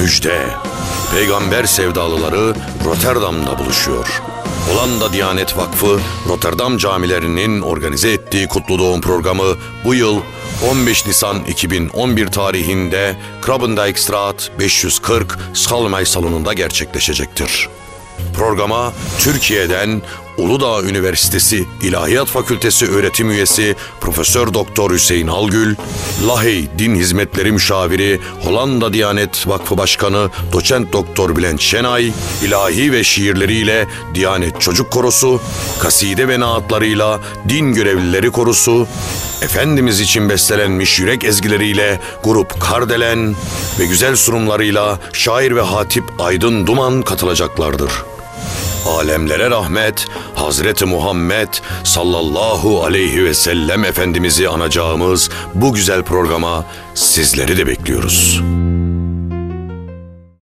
müjde. Peygamber sevdalıları Rotterdam'da buluşuyor. Hollanda Diyanet Vakfı Rotterdam camilerinin organize ettiği kutlu doğum programı bu yıl 15 Nisan 2011 tarihinde Krabendijkstraat 540 Schalmey salonunda gerçekleşecektir. Programa Türkiye'den Uludağ Üniversitesi İlahiyat Fakültesi öğretim üyesi Profesör Doktor Hüseyin Algül, Lahey Din Hizmetleri Müşaviri, Hollanda Diyanet Vakfı Başkanı Doçent Doktor Bülent Şenay, ilahi ve şiirleriyle Diyanet Çocuk Korosu, kaside ve naatlarıyla Din Görevlileri Korusu, Efendimiz için bestelenmiş yürek ezgileriyle Grup Kardelen ve güzel sunumlarıyla şair ve hatip Aydın Duman katılacaklardır. Alemlere rahmet, Hazreti Muhammed sallallahu aleyhi ve sellem Efendimiz'i anacağımız bu güzel programa sizleri de bekliyoruz.